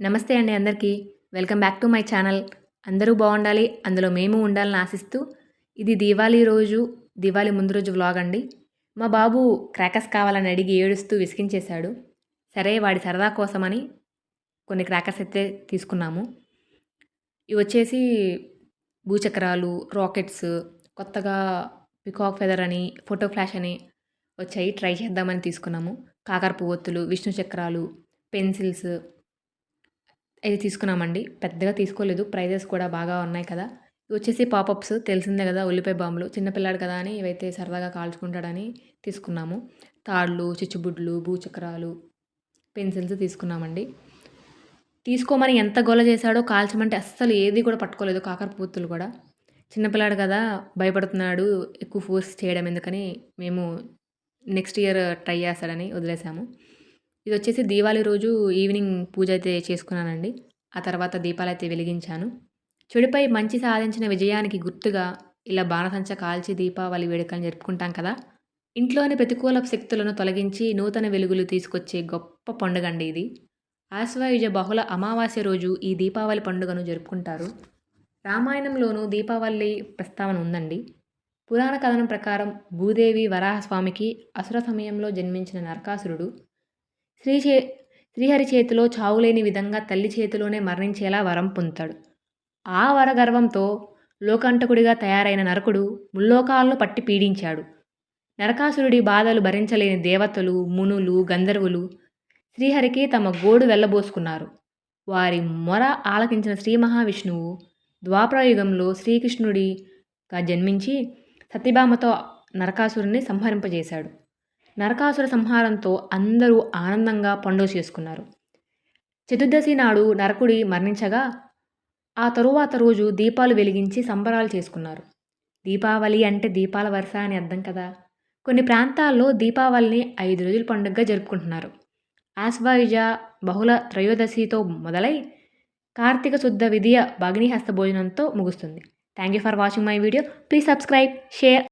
నమస్తే అండి అందరికీ. Welcome back to my channel. అందరూ బాగుండాలి అందులో మేము ఉండాలని ఆశిస్తూ ఇది దీవాళీ రోజు దివాళీ ముందు రోజు వ్లాగ్ అండి. మా బాబు క్రాకర్స్ కావాలని అడిగి ఏడుస్తూ విసిగించేశాడు. సరే వాడి సరదా కోసమని కొన్ని క్రాకర్స్ అయితే తీసుకున్నాము. ఇవి వచ్చేసి భూచక్రాలు రాకెట్స్ కొత్తగా పికాక్ ఫెదర్ అని ఫోటో ఫ్లాష్ అని వచ్చాయి. ట్రై చేద్దామని తీసుకున్నాము. కాకర పువ్వొత్తులు విష్ణు చక్రాలు పెన్సిల్స్ ఇది తీసుకున్నామండి. పెద్దగా తీసుకోలేదు. ప్రైజెస్ కూడా బాగా ఉన్నాయి కదా. ఇవి వచ్చేసి పాపప్స్. తెలిసిందే కదా ఉల్లిపాయ బాంబులు. చిన్నపిల్లాడు కదా అని ఇవైతే సరదాగా కాల్చుకుంటాడని తీసుకున్నాము. తాళ్ళు చిచ్చుబుడ్లు భూచక్రాలు పెన్సిల్స్ తీసుకున్నామండి. తీసుకోమని ఎంత గోల చేశాడో కాల్చమంటే అస్సలు ఏది కూడా పట్టుకోలేదు. కాకరపూతులు కూడా. చిన్నపిల్లాడు కదా భయపడుతున్నాడు. ఎక్కువ ఫోర్స్ చేయడం ఎందుకని మేము నెక్స్ట్ ఇయర్ ట్రై చేస్తాడని వదిలేసాము. ఇది వచ్చేసి దీవాళి రోజు ఈవినింగ్ పూజ అయితే చేసుకున్నానండి. ఆ తర్వాత దీపాలు అయితే వెలిగించాను. చెడుపై మంచి సాధించిన విజయానికి గుర్తుగా ఇలా బాణసంచ కాల్చి దీపావళి వేడుకలను జరుపుకుంటాం కదా! ఇంట్లోని ప్రతికూల శక్తులను తొలగించి నూతన వెలుగులు తీసుకొచ్చే గొప్ప పండుగ అండి ఇది. ఆశ్వయుజ బహుళ అమావాస్య రోజు ఈ దీపావళి పండుగను జరుపుకుంటారు. రామాయణంలోనూ దీపావళి ప్రస్తావన ఉందండి. పురాణ కథనం ప్రకారం భూదేవి వరాహస్వామికి అసుర సమయంలో జన్మించిన నరకాసురుడు శ్రీ చే శ్రీహరి చేతిలో చావులేని విధంగా తల్లి చేతిలోనే మరణించేలా వరం పొందుతాడు. ఆ వరగర్వంతో లోకంటకుడిగా తయారైన నరకుడు ముల్లోకాలను పట్టి పీడించాడు. నరకాసురుడి బాధలు భరించలేని దేవతలు మునులు గంధర్వులు శ్రీహరికి తమ గోడు వెళ్ళబోసుకున్నారు. వారి మొర ఆలకించిన శ్రీ మహావిష్ణువు ద్వాపరయుగంలో శ్రీకృష్ణుడిగా జన్మించి సత్యభామతో నరకాసురుని సంహరింపజేశాడు. నరకాసుర సంహారంతో అందరూ ఆనందంగా పండుగ చేసుకున్నారు. చతుర్దశి నాడు నరకుడి మరణించగా ఆ తరువాత రోజు దీపాలు వెలిగించి సంబరాలు చేసుకున్నారు. దీపావళి అంటే దీపాల వరుస అని అర్థం కదా? కొన్ని ప్రాంతాల్లో దీపావళిని ఐదు రోజుల పండుగగా జరుపుకుంటున్నారు. ఆశ్వాయుజ బహుళ త్రయోదశితో మొదలై కార్తీక శుద్ధ విధియ భగ్నిహస్త భోజనంతో ముగుస్తుంది. Thank you for watching my video please subscribe share